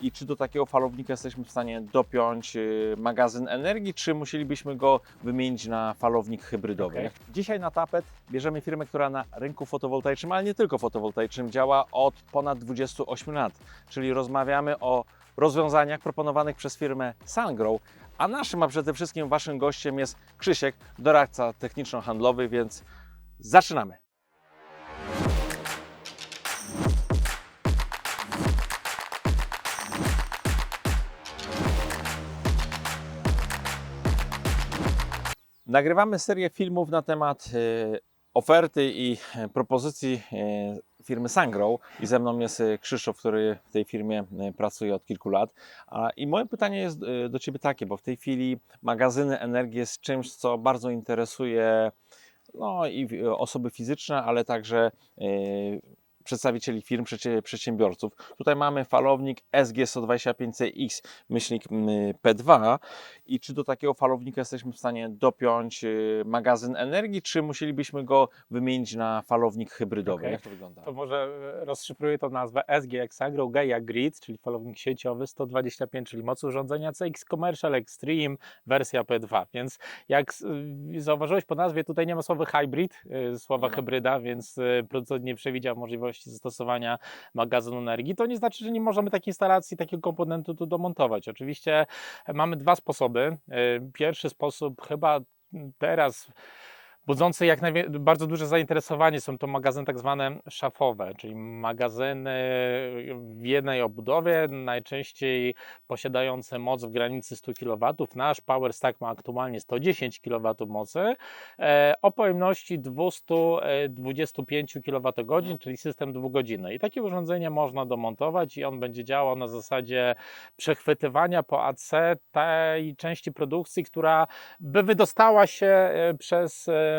i czy do takiego falownika jesteśmy w stanie dopiąć y, magazyn energii, czy musielibyśmy go wymienić na falownik hybrydowy. Okej. Dzisiaj na tapet bierzemy firmę, która na rynku fotowoltaicznym, ale nie tylko fotowoltaicznym, działa od ponad 28 lat, czyli rozmawiamy o rozwiązaniach proponowanych przez firmę SunGrow, a naszym, a przede wszystkim Waszym gościem jest Krzysiek, doradca techniczno-handlowy, więc zaczynamy. Nagrywamy serię filmów na temat e, oferty i e, propozycji e, firmy Sangrow i ze mną jest e, Krzysztof, który w tej firmie pracuje od kilku lat. I moje pytanie jest do Ciebie takie, bo w tej chwili magazyny energii jest czymś, co bardzo interesuje no, i osoby fizyczne, ale także przedstawicieli firm, przedsiębiorców. Tutaj mamy falownik SG125CX, myślnik m, P2 i czy do takiego falownika jesteśmy w stanie dopiąć y, magazyn energii, czy musielibyśmy go wymienić na falownik hybrydowy? Okej. Jak to wygląda? To może e, rozszyfruję to nazwę SGX Agro Gaia Grid, czyli falownik sieciowy 125, czyli moc urządzenia CX Commercial Extreme wersja P2. Więc jak y, zauważyłeś po nazwie, tutaj nie ma słowa hybrid, y, słowa ma. hybryda, więc producent nie przewidział możliwości zastosowania magazynu energii. To nie znaczy, że nie możemy takiej instalacji, takiego komponentu tu domontować. Oczywiście mamy dwa sposoby. Y, Pierwszy sposób chyba teraz budzące jak bardzo duże zainteresowanie są to magazyny tak zwane szafowe, czyli magazyny w jednej obudowie, najczęściej posiadające moc w granicy 100 kW. Nasz Power Stack ma aktualnie 110 kW mocy e, o pojemności 225 kWh, czyli system dwugodzinny. I takie urządzenie można domontować i on będzie działał na zasadzie przechwytywania po AC tej części produkcji, która by wydostała się e, przez e,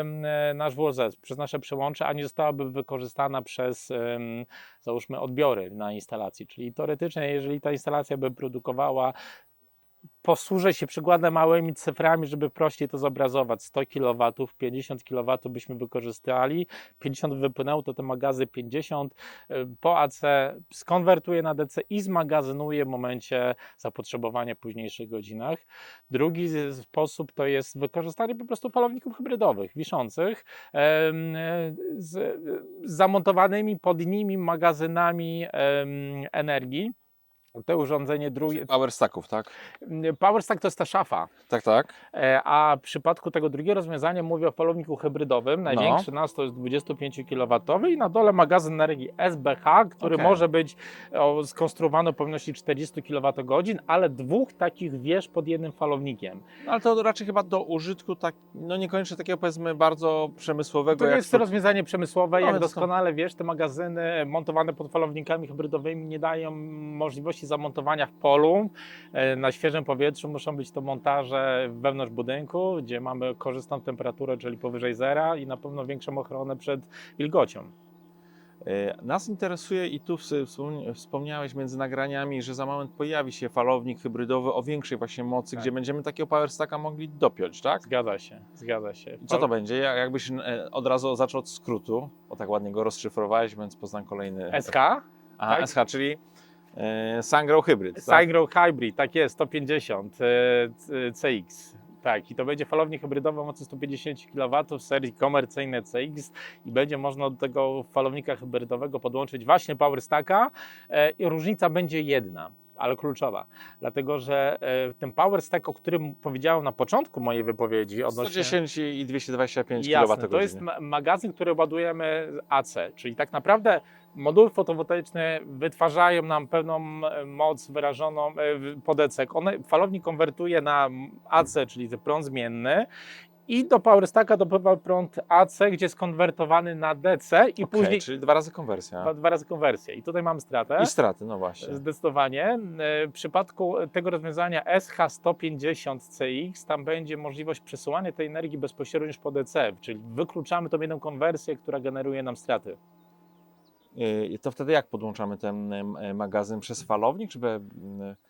nasz WOZ, przez nasze przełącze, a nie zostałaby wykorzystana przez załóżmy odbiory na instalacji. Czyli teoretycznie, jeżeli ta instalacja by produkowała posłużę się przykładem małymi cyframi, żeby prościej to zobrazować. 100 kW, 50 kW byśmy wykorzystali, 50 wypłynęło, to te magazy 50 y, po AC skonwertuje na DC i zmagazynuje w momencie zapotrzebowania w późniejszych godzinach. Drugi sposób to jest wykorzystanie po prostu falowników hybrydowych, wiszących, z zamontowanymi pod nimi magazynami energii. To urządzenie drugie, Power stacków, tak? PowerStack to jest ta szafa, Tak, tak. e, a w przypadku tego drugiego rozwiązania mówię o falowniku hybrydowym. Największy nas to jest 25 kW i na dole magazyn energii SBH, który Okej. może być o, skonstruowany o pojemności 40 kWh, ale dwóch takich wież pod jednym falownikiem. No, ale to raczej chyba do użytku tak, no niekoniecznie takiego powiedzmy bardzo przemysłowego. To jak jest rozwiązanie przemysłowe. No, Jak więc to- doskonale wiesz, te magazyny montowane pod falownikami hybrydowymi nie dają możliwości zamontowania w polu. E, Na świeżym powietrzu muszą być to montaże wewnątrz budynku, gdzie mamy korzystną temperaturę, czyli powyżej zera i na pewno większą ochronę przed wilgocią. E, Nas interesuje i tu wsp- wspomni- wspomniałeś między nagraniami, że za moment pojawi się falownik hybrydowy o większej właśnie mocy, Tak. gdzie będziemy takiego power stacka mogli dopiąć, tak? Zgadza się, zgadza się. I co to będzie? Ja- Jakbyś e, od razu zaczął od skrótu, bo tak ładnie go rozszyfrowałeś, więc poznam kolejny. SH? Aha, tak? SH, czyli e, Sungrow Hybrid. tak? Sangro Hybrid, tak jest, 150 e, CX. Tak, i to będzie falownik hybrydowy o mocy 150 kW w serii komercyjnej CX i będzie można do tego falownika hybrydowego podłączyć właśnie Power Stacka e, i różnica będzie jedna, ale kluczowa, dlatego że e, ten Power Stack, o którym powiedziałem na początku mojej wypowiedzi odnośnie... 110 i 225 Jasne, kWh. to jest ma- magazyn, który ładujemy AC, czyli tak naprawdę moduły fotowoltaiczne wytwarzają nam pewną e, moc wyrażoną e, pod DC. One, falownik konwertuje na AC, czyli ten prąd zmienny i do PowerStacka dopływa prąd AC, gdzie jest konwertowany na DC i Okej, później czyli dwa razy konwersja. dwa, dwa razy konwersję. I tutaj mamy stratę. I straty, no właśnie. Zdecydowanie. E, W przypadku tego rozwiązania SH150CX tam będzie możliwość przesyłania tej energii bezpośrednio już po DC, czyli wykluczamy tą jedną konwersję, która generuje nam straty. Y, To wtedy jak podłączamy ten em, e, magazyn przez falownik, czy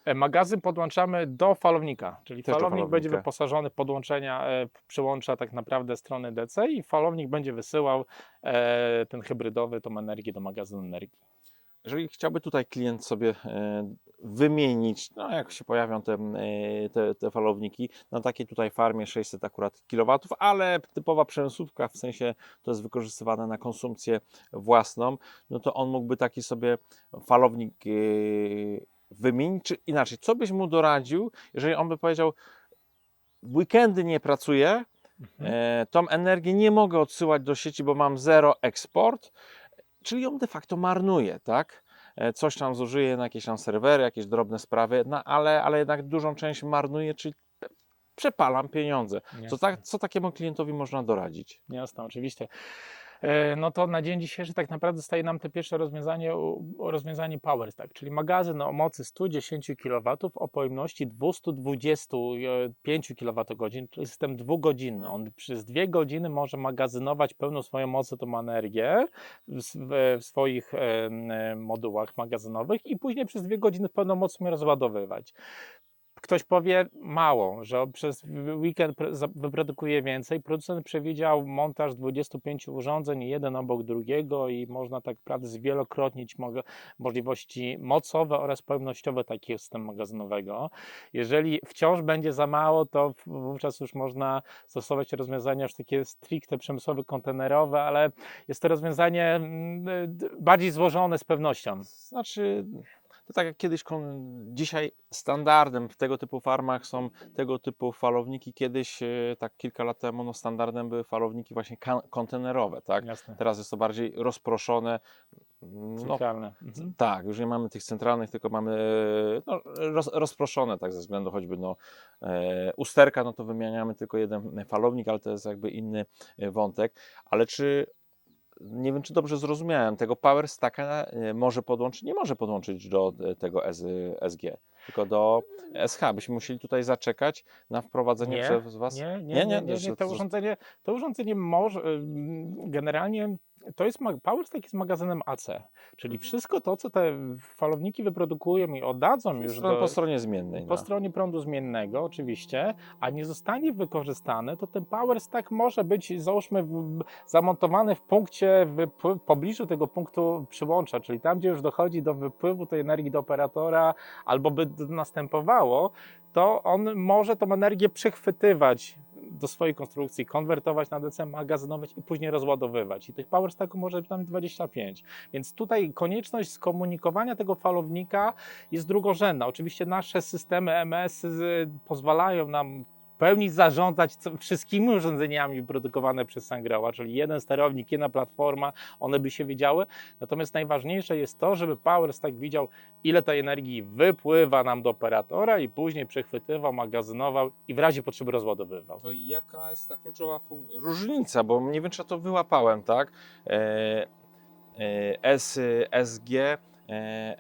E, Magazyn podłączamy do falownika, czyli Też falownik będzie wyposażony w podłączenia, przyłącza tak naprawdę strony DC i falownik będzie wysyłał ten hybrydowy, tą energię do magazynu energii. Jeżeli chciałby tutaj klient sobie e, wymienić, no jak się pojawią te, e, te, te falowniki, na takiej tutaj farmie 600 akurat kW, ale typowa przemysłówka, w sensie to jest wykorzystywane na konsumpcję własną, no to on mógłby taki sobie falownik e, wymienić, czy inaczej, co byś mu doradził, jeżeli on by powiedział, w weekendy nie pracuję, Mhm. Tą energię nie mogę odsyłać do sieci, bo mam zero eksport, czyli ją de facto marnuję, tak? E, Coś tam zużyję na jakieś tam serwery, jakieś drobne sprawy, no ale, ale jednak dużą część marnuję, czyli przepalam pieniądze. Co, tak, co takiemu klientowi można doradzić? Jasne, oczywiście. E, No to na dzień dzisiejszy tak naprawdę staje nam te pierwsze rozwiązanie, rozwiązanie PowerStack, czyli magazyn o mocy 110 kW o pojemności 225 kWh, czyli system dwugodzinny. On przez dwie godziny może magazynować pełną swoją mocą tą energię w, swoich e, modułach magazynowych i później przez dwie godziny pełną moc mnie rozładowywać. Ktoś powie mało, że przez weekend wyprodukuje więcej. Producent przewidział montaż 25 urządzeń, jeden obok drugiego i można tak naprawdę zwielokrotnić mo- możliwości mocowe oraz pojemnościowe takiego systemu magazynowego. Jeżeli wciąż będzie za mało, to wówczas już można stosować rozwiązania już takie stricte przemysłowe, kontenerowe, ale jest to rozwiązanie mm, bardziej złożone z pewnością. Znaczy, to tak jak kiedyś, dzisiaj standardem w tego typu farmach są tego typu falowniki. Kiedyś, e, tak kilka lat temu, no standardem były falowniki właśnie kontenerowe, tak? Jasne. Teraz jest to bardziej rozproszone. No, Centralne. Mhm. tak, już nie mamy tych centralnych, tylko mamy e, no, roz, rozproszone, tak ze względu choćby no, e, usterka, no to wymieniamy tylko jeden falownik, ale to jest jakby inny e, wątek. Ale czy, nie wiem czy dobrze zrozumiałem, tego Power Stacka e, może podłączyć, nie może podłączyć do e, tego SG, tylko do SH. Byśmy musieli tutaj zaczekać na wprowadzenie Nie, przez Was. Nie, nie, Nie, nie, nie, nie, nie, To urządzenie, to urządzenie może, ym, generalnie to jest, PowerStack jest magazynem AC, czyli Mhm. wszystko to, co te falowniki wyprodukują i oddadzą już Stron- do, po stronie zmiennej. po no. stronie prądu zmiennego oczywiście, a nie zostanie wykorzystane, to ten PowerStack może być załóżmy w, zamontowany w punkcie w pobliżu tego punktu przyłącza, czyli tam, gdzie już dochodzi do wypływu tej energii do operatora albo by następowało, to on może tą energię przechwytywać do swojej konstrukcji, konwertować na DC, magazynować i później rozładowywać. I tych power stacków może być tam 25. Więc tutaj konieczność skomunikowania tego falownika jest drugorzędna. Oczywiście nasze systemy MS z- pozwalają nam w pełni zarządzać wszystkimi urządzeniami produkowane przez Sangroa, czyli jeden sterownik, jedna platforma, one by się wiedziały. Natomiast najważniejsze jest to, żeby PowerStack widział, ile tej energii wypływa nam do operatora i później przechwytywał, magazynował i w razie potrzeby rozładowywał. To jaka jest ta kluczowa różnica? Bo nie wiem, czy to wyłapałem, tak? E, e, S, SG,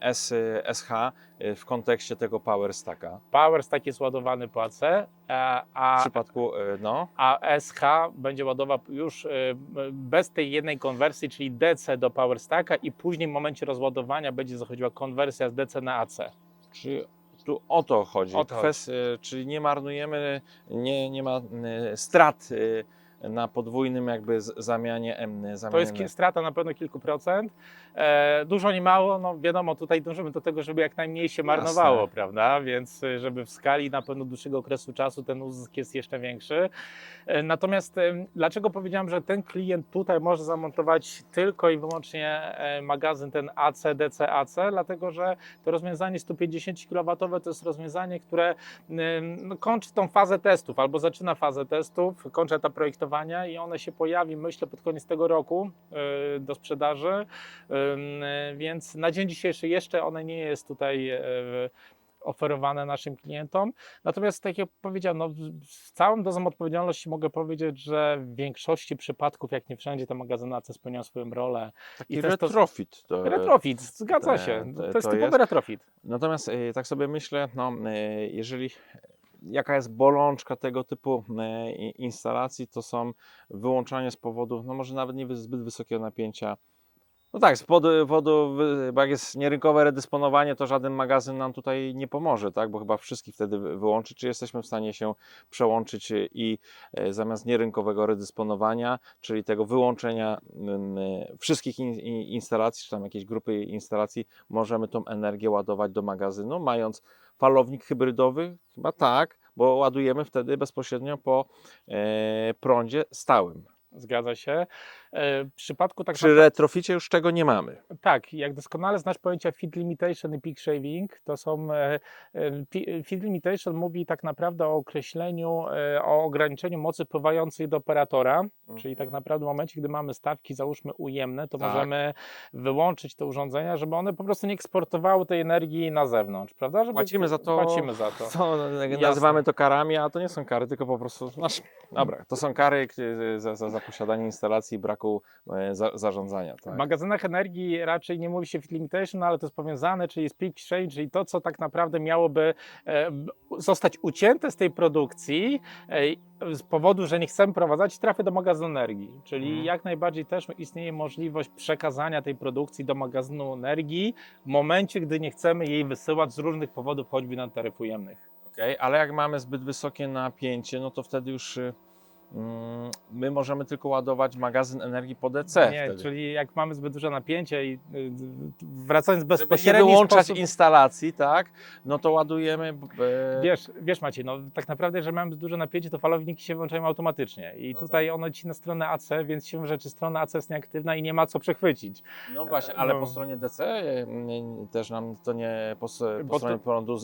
S, SH e, w kontekście tego Power Stacka. PowerStack jest ładowany po AC, a, W przypadku, e, no, a SH będzie ładował już bez tej jednej konwersji, czyli DC do PowerStacka i później w momencie rozładowania będzie zachodziła konwersja z DC na AC. czy tu o to chodzi? O to Kwest- e, czyli nie marnujemy, nie, nie ma e, strat e, na podwójnym jakby zamianie, em, To jest strata na pewno kilku procent. E, dużo, nie mało, no wiadomo, tutaj dążymy do tego, żeby jak najmniej się marnowało, Jasne. prawda? Więc y, żeby w skali na pewno dłuższego okresu czasu ten uzysk jest jeszcze większy. E, natomiast em, dlaczego powiedziałem, że ten klient tutaj może zamontować tylko i wyłącznie e, magazyn ten AC, DC, AC? Dlatego, że to rozwiązanie 150 kW to jest rozwiązanie, które no, kończy tą fazę testów albo zaczyna fazę testów, kończy etap projektowania i one się pojawi, myślę, pod koniec tego roku y, do sprzedaży. Y, Więc na dzień dzisiejszy jeszcze one nie jest tutaj y, oferowane naszym klientom. Natomiast tak jak powiedziałem, no, z całą dozą odpowiedzialności mogę powiedzieć, że w większości przypadków, jak nie wszędzie, te magazynace spełniają swoją rolę. taki i to- retrofit. To, Retrofit, zgadza te- się. te- To jest to typowy jest. retrofit. Natomiast e, tak sobie myślę, no, jeżeli jaka jest bolączka tego typu e, instalacji, to są wyłączanie z powodu, no może nawet nie zbyt wysokiego napięcia No tak, z powodu, bo jak jest nierynkowe redysponowanie, to żaden magazyn nam tutaj nie pomoże, tak? Bo chyba wszystkich wtedy wy- wyłączy. Czy jesteśmy w stanie się przełączyć i e, zamiast nierynkowego redysponowania, czyli tego wyłączenia wszystkich in, in, instalacji, czy tam jakiejś grupy instalacji, możemy tą energię ładować do magazynu, mając falownik hybrydowy? Chyba tak, bo ładujemy wtedy bezpośrednio po e, prądzie stałym. Zgadza się. E, W przypadku tak Przy retroficie już czego nie mamy. Tak, jak doskonale znasz pojęcia feed limitation i peak shaving, to są e, e, feed limitation mówi tak naprawdę o określeniu, o ograniczeniu mocy wpływającej do operatora, czyli tak naprawdę w momencie, gdy mamy stawki załóżmy ujemne, to Tak. możemy wyłączyć te urządzenia, żeby one po prostu nie eksportowały tej energii na zewnątrz, prawda? Żeby Płacimy za to- Płacimy za to. To nazywamy to karami, a to nie są kary, tylko po prostu. Znaczy, dobra, to są kary k- za, za, za posiadanie instalacji i braku e, za, zarządzania. W Tak? magazynach energii raczej nie mówi się feed limitation, ale to jest powiązane, czyli jest peak shaving, czyli to, co tak naprawdę miałoby e, zostać ucięte z tej produkcji e, z powodu, że nie chcemy prowadzać trafy do magazynu energii. Czyli Mhm. jak najbardziej też istnieje możliwość przekazania tej produkcji do magazynu energii w momencie, gdy nie chcemy jej wysyłać z różnych powodów, choćby na taryf ujemnych. Okej, ale jak mamy zbyt wysokie napięcie, no to wtedy już y, my możemy tylko ładować magazyn energii po DC. nie, wtedy. czyli jak mamy zbyt duże napięcie i y, wracając Żeby nie bezpośrednio wyłączać sposób... instalacji, tak? No to ładujemy. Wiesz, wiesz Maciej, no tak naprawdę, jeżeli mamy duże napięcie, to falowniki się włączają automatycznie i No tutaj ono ci na stronę AC, więc siłą rzeczy strona AC jest nieaktywna i nie ma co przechwycić. No właśnie, ale no. po stronie DC też nam to nie po, po stronie to- prądu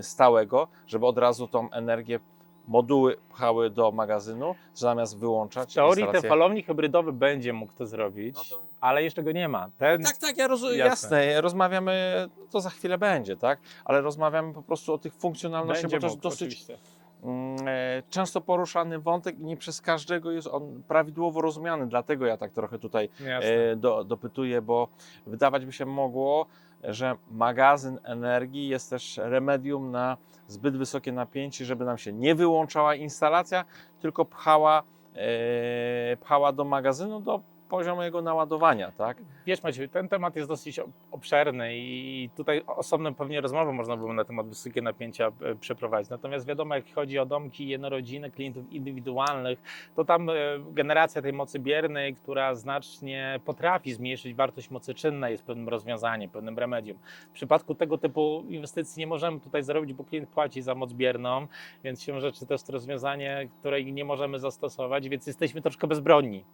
stałego, żeby od razu tą energię moduły pchały do magazynu, zamiast wyłączać W teorii ten instalację. falownik hybrydowy będzie mógł to zrobić, No to- ale jeszcze go nie ma. Ten, Tak, tak, ja rozumiem, Jasne. jasne. rozmawiamy, to za chwilę będzie, tak? Ale rozmawiamy po prostu o tych funkcjonalnościach, będzie bo to jest dosyć oczywiście. mm, e, często poruszany wątek i nie przez każdego jest on prawidłowo rozumiany, dlatego ja tak trochę tutaj e, do, dopytuję, bo wydawać by się mogło, że magazyn energii jest też remedium na zbyt wysokie napięcie, żeby nam się nie wyłączała instalacja, tylko pchała, e, pchała do magazynu do poziomu jego naładowania, tak? Wiesz Maciej, ten temat jest dosyć obszerny i tutaj osobną pewnie rozmowę można było na temat wysokie napięcia e, przeprowadzić. Natomiast wiadomo, jak chodzi o domki jednorodzinne, klientów indywidualnych, to tam e, generacja tej mocy biernej, która znacznie potrafi zmniejszyć wartość mocy czynnej jest pewnym rozwiązaniem, pewnym remedium. W przypadku tego typu inwestycji nie możemy tutaj zarobić, bo klient płaci za moc bierną, więc się rzeczy to jest rozwiązanie, której nie możemy zastosować, więc jesteśmy troszkę bezbronni.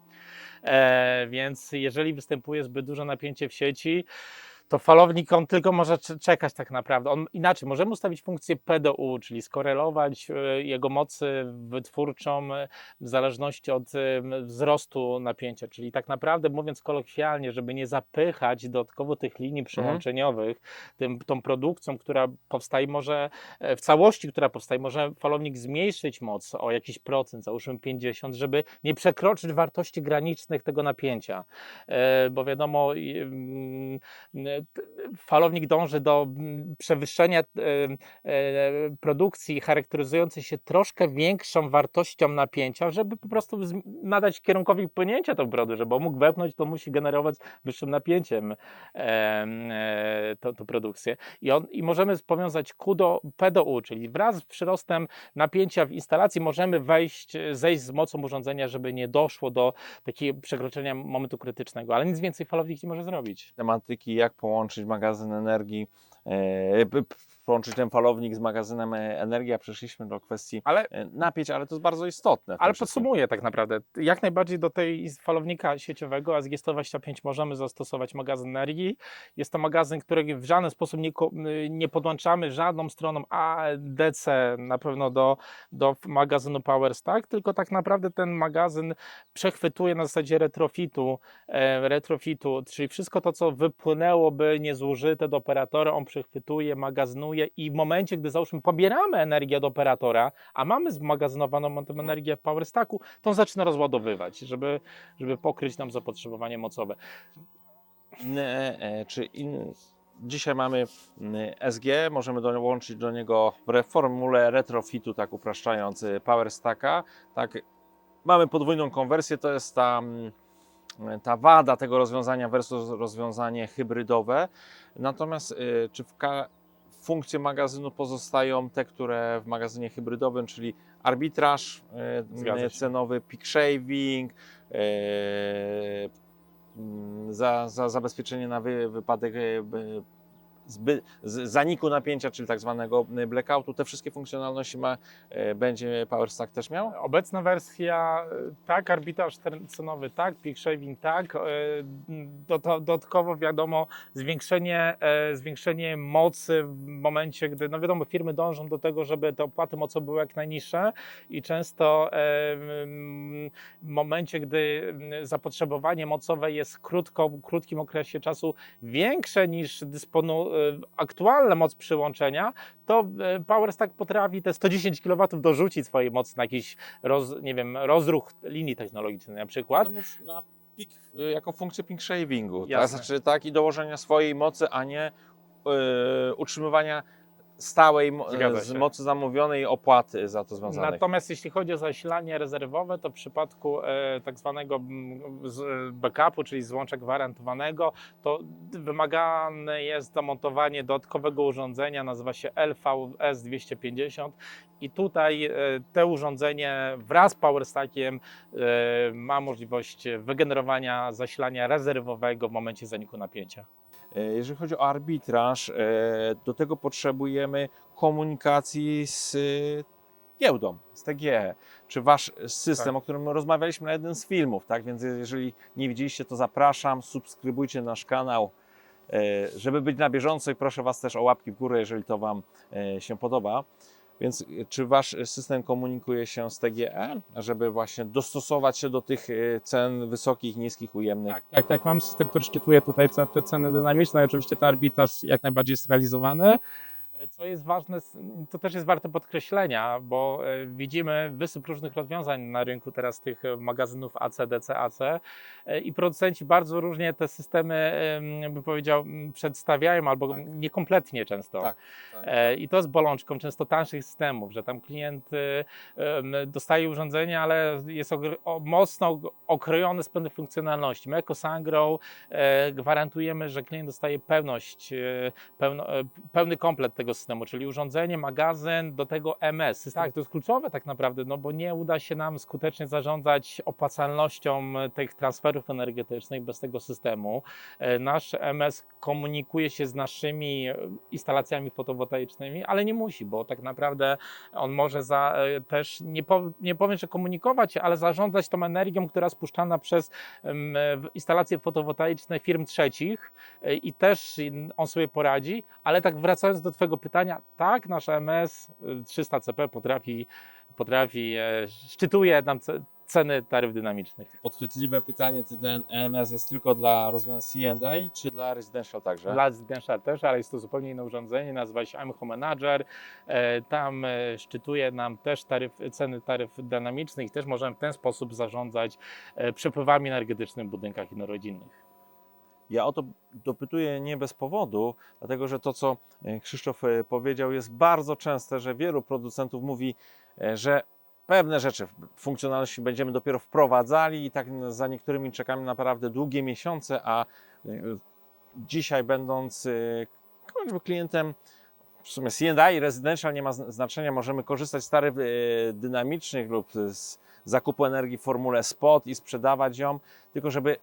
E, więc jeżeli występuje zbyt duże napięcie w sieci, to falownik on tylko może cze- czekać tak naprawdę. On inaczej, możemy ustawić funkcję PDU, czyli skorelować e, jego mocy wytwórczą e, w zależności od e, wzrostu napięcia, czyli tak naprawdę mówiąc kolokwialnie, żeby nie zapychać dodatkowo tych linii przyłączeniowych tym, tą produkcją, która powstaje może w całości, która powstaje, może falownik zmniejszyć moc o jakiś procent, załóżmy 50, żeby nie przekroczyć wartości granicznych tego napięcia, bo wiadomo, mm, falownik dąży do mm, przewyższenia e, e, produkcji charakteryzującej się troszkę większą wartością napięcia, żeby po prostu nadać kierunkowi płynięcia tą brodę, żeby on mógł wepchnąć, to musi generować wyższym napięciem e, tą, produkcję. I, on, I możemy powiązać Q do P do U, czyli wraz z przyrostem napięcia w instalacji możemy wejść, zejść z mocą urządzenia, żeby nie doszło do takiego przekroczenia momentu krytycznego, ale nic więcej falownik nie może zrobić. tematyki, jak połączyć magazyn energii, e, połączyć ten falownik z magazynem e, energii, a przeszliśmy do kwestii Ale e, napięć, ale to jest bardzo istotne. Ale podsumuję tak naprawdę. Jak najbardziej do tej falownika sieciowego ASG125 możemy zastosować magazyn energii. Jest to magazyn, którego w żaden sposób nie, nie podłączamy żadną stroną ADC na pewno do, do magazynu PowerStack, tylko tak naprawdę ten magazyn przechwytuje na zasadzie retrofitu, retrofitu, czyli wszystko to, co wypłynęłoby niezużyte do operatora, on przechwytuje, magazynuje i w momencie, gdy załóżmy pobieramy energię od operatora, a mamy zmagazynowaną tą energię w PowerStacku, to on zaczyna rozładowywać, żeby, żeby pokryć nam zapotrzebowanie mocowe. Inne, e, czy in, dzisiaj mamy SG, możemy dołączyć do niego w formule retrofitu, tak upraszczając, e, Power Stacka. Tak, mamy podwójną konwersję, to jest ta e, ta wada tego rozwiązania versus rozwiązanie hybrydowe. Natomiast e, czy w funkcje magazynu pozostają te, które w magazynie hybrydowym, czyli arbitraż e, cenowy, peak shaving, e, za, za zabezpieczenie na wy, wypadek e, zby, z, zaniku napięcia, czyli tak zwanego blackoutu. Te wszystkie funkcjonalności ma, e, będzie PowerStack też miał? Obecna wersja, e, tak, arbitraż ter- cenowy, tak, peak shaving, tak. Dodatkowo wiadomo, zwiększenie, e, zwiększenie mocy w momencie, gdy, no wiadomo, firmy dążą do tego, żeby te opłaty mocowe były jak najniższe i często e, w momencie, gdy zapotrzebowanie mocowe jest krótko, w krótkim okresie czasu większe niż dysponu, e, aktualna moc przyłączenia, to e, PowerStack potrafi te 110 kW dorzucić swojej mocy na jakiś roz, nie wiem, rozruch linii technologicznej na przykład. Na y, jako funkcję peak shavingu, tak? Znaczy tak i dołożenia swojej mocy, a nie y, utrzymywania stałej z mocy zamówionej opłaty za to związanej. Natomiast jeśli chodzi o zasilanie rezerwowe, to w przypadku e, tak zwanego e, backupu, czyli złącza gwarantowanego, to wymagane jest zamontowanie dodatkowego urządzenia, nazywa się LVS250 i tutaj e, te urządzenie wraz z PowerStackiem e, ma możliwość wygenerowania zasilania rezerwowego w momencie zaniku napięcia. E, Jeżeli chodzi o arbitraż, e, do tego potrzebujemy komunikacji z y, giełdą, z TGE. Czy wasz system, Tak. o którym rozmawialiśmy na jednym z filmów, tak? Więc jeżeli nie widzieliście, to zapraszam, subskrybujcie nasz kanał, e, żeby być na bieżąco i proszę was też o łapki w górę, jeżeli to wam e, się podoba. Więc e, czy wasz system komunikuje się z TGE, żeby właśnie dostosować się do tych e, cen wysokich, niskich, ujemnych? Tak, tak, tak. Mam system, który szczytuje tutaj te ceny dynamiczne. Oczywiście ten arbitraż jak najbardziej jest realizowany. Co jest ważne, to też jest warte podkreślenia, bo e, widzimy wysyp różnych rozwiązań na rynku teraz tych magazynów AC, DC, AC e, i producenci bardzo różnie te systemy, em, bym powiedział, przedstawiają albo niekompletnie często. Tak, tak. E, I to jest bolączką często tańszych systemów, że tam klient em, dostaje urządzenie, ale jest mocno okrojone z pewnych funkcjonalności. My jako Sangro gwarantujemy, że klient dostaje pełność, pełno, pełny komplet tego systemu, czyli urządzenie, magazyn, do tego MS. Tak, to jest kluczowe tak naprawdę, no bo nie uda się nam skutecznie zarządzać opłacalnością e, tych transferów energetycznych bez tego systemu. E, Nasz MS komunikuje się z naszymi e, instalacjami fotowoltaicznymi, ale nie musi, bo tak naprawdę on może za, też, nie, po, nie powiem, że komunikować, ale zarządzać tą energią, która spuszczana przez w- instalacje fotowoltaiczne firm trzecich i też on sobie poradzi, ale tak wracając do Twojego pytania, tak, nasz MS e, 300 CP potrafi, potrafi e, szczytuje nam ce- ceny taryf dynamicznych. Podchwytliwe pytanie, czy ten EMS jest tylko dla rozwiązań C&I, czy dla residential także? Dla Residential też, ale jest to zupełnie inne urządzenie, nazywa się Home Manager. E, Tam e, szczytuje nam też taryf, ceny taryf dynamicznych i też możemy w ten sposób zarządzać przepływami energetycznymi w budynkach jednorodzinnych. Ja o to dopytuję nie bez powodu, dlatego że to, co e, Krzysztof e, powiedział, jest bardzo częste, że wielu producentów mówi, e, że pewne rzeczy, funkcjonalności będziemy dopiero wprowadzali i tak za niektórymi czekamy naprawdę długie miesiące, a dzisiaj będąc klientem w sumie C&I, residential nie ma zn- znaczenia, możemy korzystać z taryf dynamicznych lub z zakupu energii w formule spot i sprzedawać ją, tylko żeby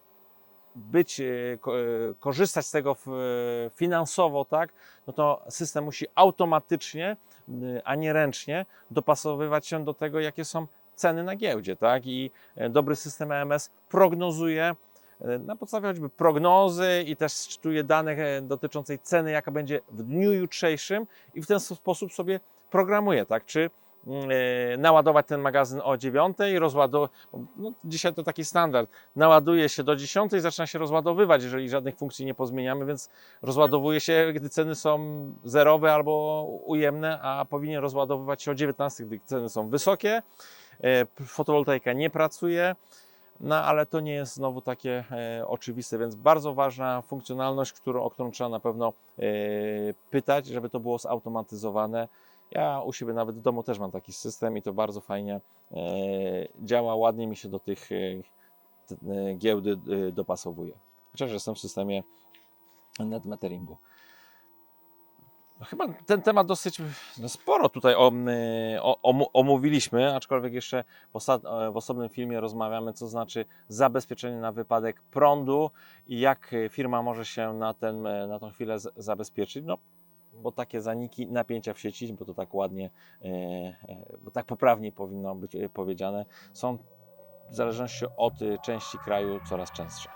być, e, e, korzystać z tego e, finansowo, tak, no to system musi automatycznie, a nie ręcznie dopasowywać się do tego, jakie są ceny na giełdzie, tak, i dobry system EMS prognozuje na podstawie choćby prognozy i też szczytuje dane e, dotyczącej ceny, jaka będzie w dniu jutrzejszym i w ten sposób sobie programuje, tak, czy naładować ten magazyn o 9, rozładować, no, dzisiaj to taki standard, naładuje się do 10 i zaczyna się rozładowywać, jeżeli żadnych funkcji nie pozmieniamy, więc rozładowuje się, gdy ceny są zerowe albo ujemne, a powinien rozładowywać się o 19, gdy ceny są wysokie. E, Fotowoltaika nie pracuje, no ale to nie jest znowu takie e, oczywiste, więc bardzo ważna funkcjonalność, którą, o którą trzeba na pewno e, pytać, żeby to było zautomatyzowane. Ja u siebie nawet w domu też mam taki system i to bardzo fajnie e, działa, ładnie mi się do tych e, e, giełdy dopasowuje. Chociaż jestem w systemie net meteringu. No Chyba ten temat dosyć no sporo tutaj omówiliśmy, aczkolwiek jeszcze w, osobnym filmie rozmawiamy, co znaczy zabezpieczenie na wypadek prądu i jak firma może się na, ten, na tą chwilę zabezpieczyć. No, bo takie zaniki napięcia w sieci, bo to tak ładnie, e, e, bo tak poprawnie powinno być e, powiedziane, są w zależności od części kraju coraz częstsze.